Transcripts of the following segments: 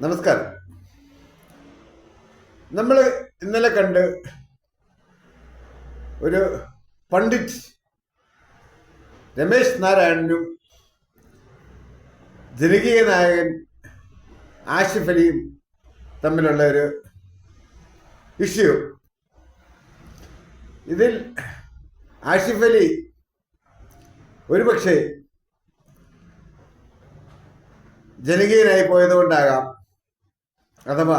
നമസ്കാരം. നമ്മൾ ഇന്നലെ കണ്ട് ഒരു പണ്ഡിറ്റ് രമേശ് നാരായണനും ജനകീയ നായകൻ ആഷിഫ് അലിയും തമ്മിലുള്ള ഒരു ഇഷ്യൂ. ഇതിൽ ആഷിഫ് അലി ഒരുപക്ഷെ ജനകീയനായി പോയതുകൊണ്ടാകാം അഥവാ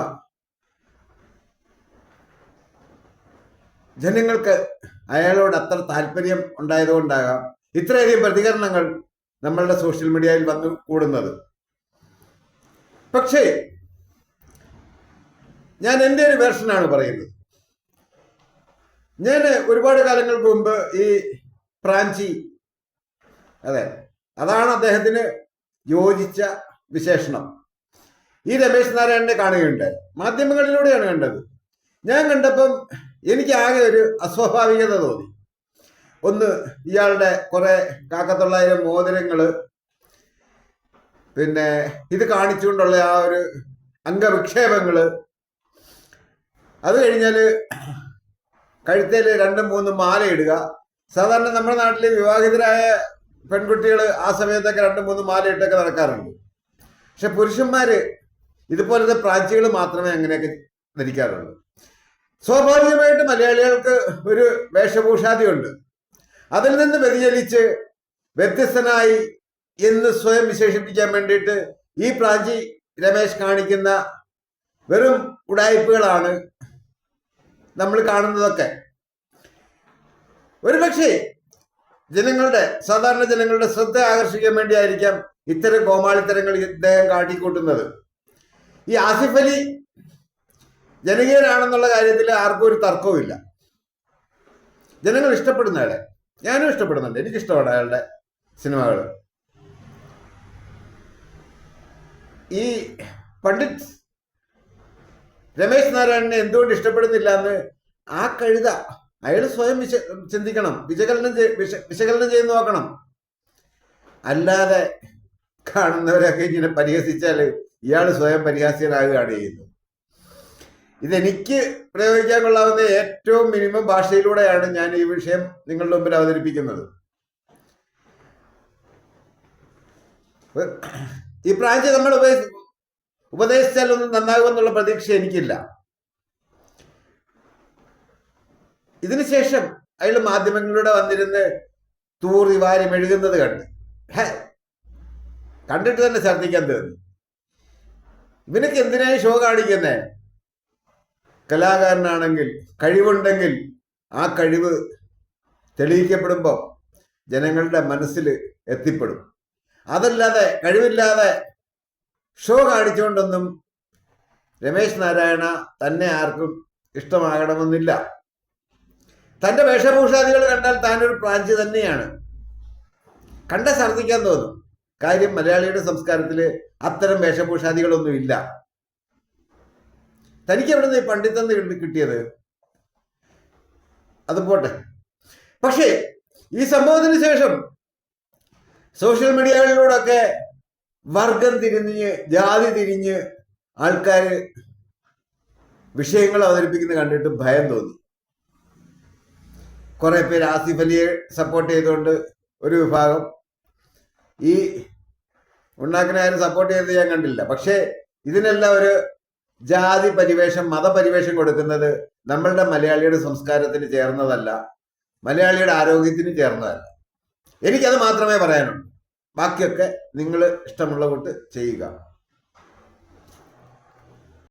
ജനങ്ങൾക്ക് അയാളോട് അത്ര താല്പര്യം ഉണ്ടായതുകൊണ്ടാകാം ഇത്രയധികം പ്രതികരണങ്ങൾ നമ്മളുടെ സോഷ്യൽ മീഡിയയിൽ വന്നു കൂടുന്നത്. പക്ഷേ ഞാൻ എന്റെ ഒരു വേർഷനാണ് പറയുന്നത്. ഞാൻ ഒരുപാട് കാലങ്ങൾക്ക് മുമ്പ് ഈ പ്രാഞ്ചി അതെ അതാണ് അദ്ദേഹത്തിന് യോജിച്ച വിശേഷണം. ഈ രമേശ് നാരായണനെ കാണുകയുണ്ട് മാധ്യമങ്ങളിലൂടെയാണ് കണ്ടത്. ഞാൻ കണ്ടപ്പം എനിക്ക് ആകെ ഒരു അസ്വാഭാവികത തോന്നി. ഒന്ന് ഇയാളുടെ കുറെ കാക്കത്തൊള്ളായിരം മോതിരങ്ങൾ പിന്നെ ഇത് കാണിച്ചുകൊണ്ടുള്ള ആ ഒരു അംഗവിക്ഷേപങ്ങൾ അത് കഴിഞ്ഞാൽ കഴുത്തേൽ രണ്ടും മൂന്നും ഇടുക സാധാരണ നമ്മുടെ നാട്ടിൽ വിവാഹിതരായ പെൺകുട്ടികൾ ആ സമയത്തൊക്കെ രണ്ടും മൂന്നും മാല ഇട്ടൊക്കെ നടക്കാറുണ്ട്. പക്ഷെ പുരുഷന്മാര് ഇതുപോലത്തെ പ്രാച്ചികൾ മാത്രമേ അങ്ങനെയൊക്കെ ധരിക്കാറുള്ളൂ. സ്വാഭാവികമായിട്ട് മലയാളികൾക്ക് ഒരു വേഷഭൂഷാദിയുണ്ട്. അതിൽ നിന്ന് വ്യതിചലിച്ച് വ്യത്യസ്തനായി എന്ന് സ്വയം വിശേഷിപ്പിക്കാൻ വേണ്ടിയിട്ട് ഈ പ്രാചി രമേശ് കാണിക്കുന്ന വെറും ഉടായ്പകളാണ് നമ്മൾ കാണുന്നതൊക്കെ. ഒരുപക്ഷെ ജനങ്ങളുടെ സാധാരണ ജനങ്ങളുടെ ശ്രദ്ധ ആകർഷിക്കാൻ വേണ്ടിയായിരിക്കാം ഇത്തരം കോമാളിത്തരങ്ങൾ ഇദ്ദേഹം കാട്ടിക്കൂട്ടുന്നത്. ഈ ആസിഫ് അലി ജനകീയനാണെന്നുള്ള കാര്യത്തിൽ ആർക്കും ഒരു തർക്കവുമില്ല ജനങ്ങൾ ഇഷ്ടപ്പെടുന്ന അയാളെ ഞാനും ഇഷ്ടപ്പെടുന്നുണ്ട്. എനിക്കിഷ്ടമാണ് അയാളുടെ സിനിമകൾ ഈ പണ്ഡിറ്റ് രമേശ് നാരായണനെ എന്തുകൊണ്ട് ഇഷ്ടപ്പെടുന്നില്ല എന്ന് ആ കഴുത അയാൾ സ്വയം വിശ ചിന്തിക്കണം. വിശകലനം വിശകലനം ചെയ്ത് നോക്കണം. അല്ലാതെ കാണുന്നവരൊക്കെ ഇങ്ങനെ പരിഹസിച്ചാൽ ഇയാൾ സ്വയം പരിഹാസ്യനാകുകയാണ് ചെയ്യുന്നത്. ഇതെനിക്ക് പ്രയോഗിക്കാൻ കൊള്ളാവുന്ന ഏറ്റവും മിനിമം ഭാഷയിലൂടെയാണ് ഞാൻ ഈ വിഷയം നിങ്ങളുടെ മുമ്പിൽ അവതരിപ്പിക്കുന്നത്. ഈ പ്രാഞ്ചി നമ്മൾ ഉപദേശ- ഉപദേശിച്ചാലൊന്നും നന്നാകുമെന്നുള്ള പ്രതീക്ഷ എനിക്കില്ല. ഇതിനുശേഷം അയാൾ മാധ്യമങ്ങളിലൂടെ വന്നിരുന്ന് തൂറി വാരി മെഴുകുന്നത് കണ്ട്. കണ്ടിട്ട് തന്നെ ഛർദ്ദിക്കാൻ തോന്നി ഇവനൊക്കെ എന്തിനായി ഷോ കാണിക്കുന്നേ? കലാകാരനാണെങ്കിൽ കഴിവുണ്ടെങ്കിൽ ആ കഴിവ് തെളിയിക്കപ്പെടുമ്പോൾ ജനങ്ങളുടെ മനസ്സിൽ എത്തിപ്പെടും. അതല്ലാതെ കഴിവില്ലാതെ ഷോ കാണിച്ചുകൊണ്ടൊന്നും രമേശ് നാരായണ തന്നെ ആർക്കും ഇഷ്ടമാകണമെന്നില്ല. തന്റെ വേഷഭൂഷാദികൾ കണ്ടാൽ താനൊരു പ്രാഞ്ചി തന്നെയാണ്. കണ്ട ഛർദ്ദിക്കാൻ തോന്നും. കാര്യം മലയാളിയുടെ സംസ്കാരത്തിൽ അത്തരം വേഷഭൂഷാദികളൊന്നും ഇല്ല തനിക്ക് എവിടെ നിന്ന് ഈ പണ്ഡിതന്ന് കിട്ടിയത്? അത് പോട്ടെ. പക്ഷേ ഈ സംഭവത്തിന് ശേഷം സോഷ്യൽ മീഡിയകളിലൂടെയൊക്കെ വർഗം തിരിഞ്ഞ് ജാതി തിരിഞ്ഞ് ആൾക്കാർ വിഷയങ്ങൾ അവതരിപ്പിക്കുന്നത് കണ്ടിട്ട് ഭയം തോന്നി. കുറേ പേര് ആസിഫ് അലിയെ സപ്പോർട്ട് ചെയ്തുകൊണ്ട് ഒരു വിഭാഗം ഈ ഉണ്ണാക്കിനെ ആരും സപ്പോർട്ട് ചെയ്ത് ഞാൻ കണ്ടില്ല. പക്ഷേ ഇതിനെല്ലാം ഒരു ജാതി പരിവേഷം മതപരിവേഷം കൊടുക്കുന്നത് നമ്മളുടെ മലയാളിയുടെ സംസ്കാരത്തിന് ചേർന്നതല്ല മലയാളിയുടെ ആരോഗ്യത്തിന് ചേർന്നതല്ല. എനിക്കത് മാത്രമേ പറയാനുള്ളൂ. ബാക്കിയൊക്കെ നിങ്ങൾ ഇഷ്ടമുള്ള ചെയ്യുക.